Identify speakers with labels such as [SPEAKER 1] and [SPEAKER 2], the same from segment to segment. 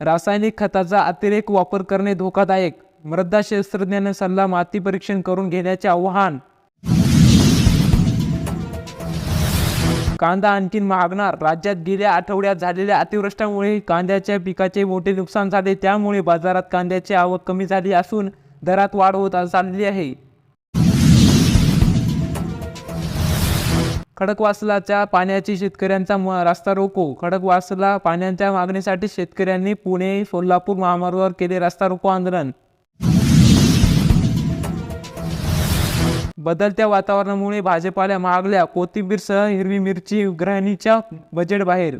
[SPEAKER 1] रासायनिक खताचा अतिरेक वापर करणे धोकादायक. मृदा शास्त्रज्ञांना सल्ला माती परीक्षण करून घेण्याचे आवाहन. कांदा आणखी महागणार. राज्यात गेल्या आठवड्यात झालेल्या अतिवृष्टीमुळे कांद्याच्या पिकाचे मोठे नुकसान झाले. त्यामुळे बाजारात कांद्याची आवक कमी झाली असून दरात वाढ होत चालली आहे. खडकवासलाच्या पाण्याची शेतकऱ्यांचा म- रोको. खडकवासला पाण्याच्या मागणीसाठी शेतकऱ्यांनी पुणे सोलापूर महामार्गावर केले रस्ता रोको आंदोलन. बदलत्या वातावरणामुळे भाजपाला मागल्या कोथिंबीरसह हिरवी मिरची ग्रहणीच्या बजेट बाहेर.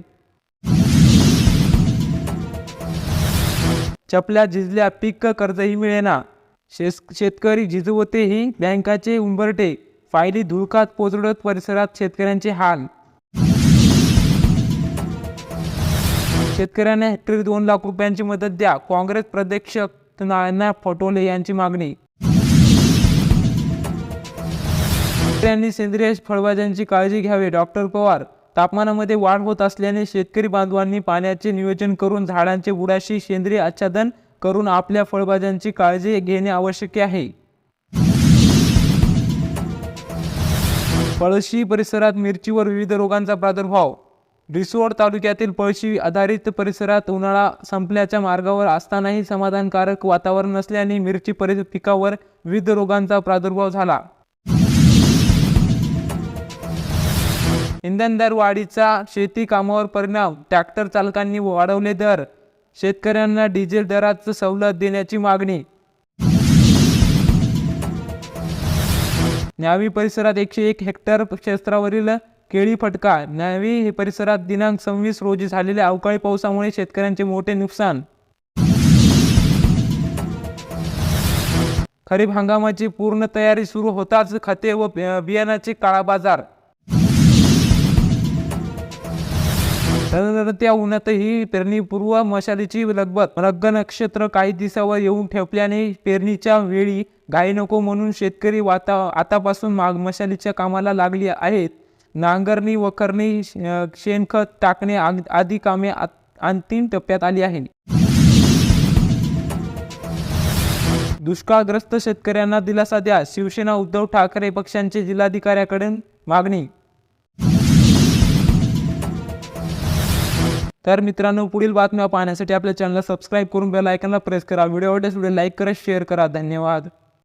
[SPEAKER 1] चपल्या झिजल्या पीक कर्जही मिळेना. शेस शेतकरी झिजवतेही बँकाचे उंबरटे पायरी धुळकात पोचडत परिसरात शेतकऱ्यांचे हाल. शेतकऱ्यांना हेक्टरी दोन लाख रुपयांची मदत द्या काँग्रेस प्रदेश नाना पटोले यांची मागणी. शेतकऱ्यांनी सेंद्रिय फळभाज्यांची काळजी घ्यावी डॉक्टर पवार. तापमानामध्ये वाढ होत असल्याने शेतकरी बांधवांनी पाण्याचे नियोजन करून झाडांचे बुडाशी सेंद्रिय आच्छादन करून आपल्या फळभाज्यांची काळजी घेणे आवश्यक आहे. पळशी परिसरात मिरचीवर विविध रोगांचा प्रादुर्भाव. रिसोड तालुक्यातील पळशी आधारित परिसरात उन्हाळा संपल्याच्या मार्गावर असतानाही समाधानकारक वातावरण नसल्याने मिरची परि पिकावर विविध रोगांचा प्रादुर्भाव झाला. इंधन दर वाढीचा शेती कामावर परिणाम ट्रॅक्टर चालकांनी वाढवले दर. शेतकऱ्यांना डिझेल दरात सवलत देण्याची मागणी न्यावी परिसरात एकशे एक हेक्टर क्षेत्रावरील केळी फटका. न्यावी हे परिसरात दिनांक सव्वीस रोजी झालेल्या अवकाळी पावसामुळे शेतकऱ्यांचे मोठे नुकसान. खरीप हंगामाची पूर्ण तयारी सुरू होताच खते व बियाणाचे काळा बाजार त्या उन्हातही पेरणीपूर्व मशालीची लगबत रग्ग नक्षत्र काही दिवसावर येऊन ठेपल्याने पेरणीच्या वेळी गाय नको म्हणून शेतकरी वाता आतापासून माग मशालीच्या कामाला लागली आहेत. नांगरणी वखरणी शेणखत टाकणे आदी कामे अंतिम टप्प्यात आली आहेत. दुष्काळग्रस्त शेतकऱ्यांना दिलासा द्या. शिवसेना उद्धव ठाकरे पक्षांचे जिल्हाधिकाऱ्याकडे मागणी. तर मित्रांनो पुढील बातम्या पाहण्यासाठी आपल्या चॅनलला सबस्क्राईब करून बेल आयकनला प्रेस करा. व्हिडिओ आवडल्यास व्हिडिओ लाईक करा शेअर करा. धन्यवाद.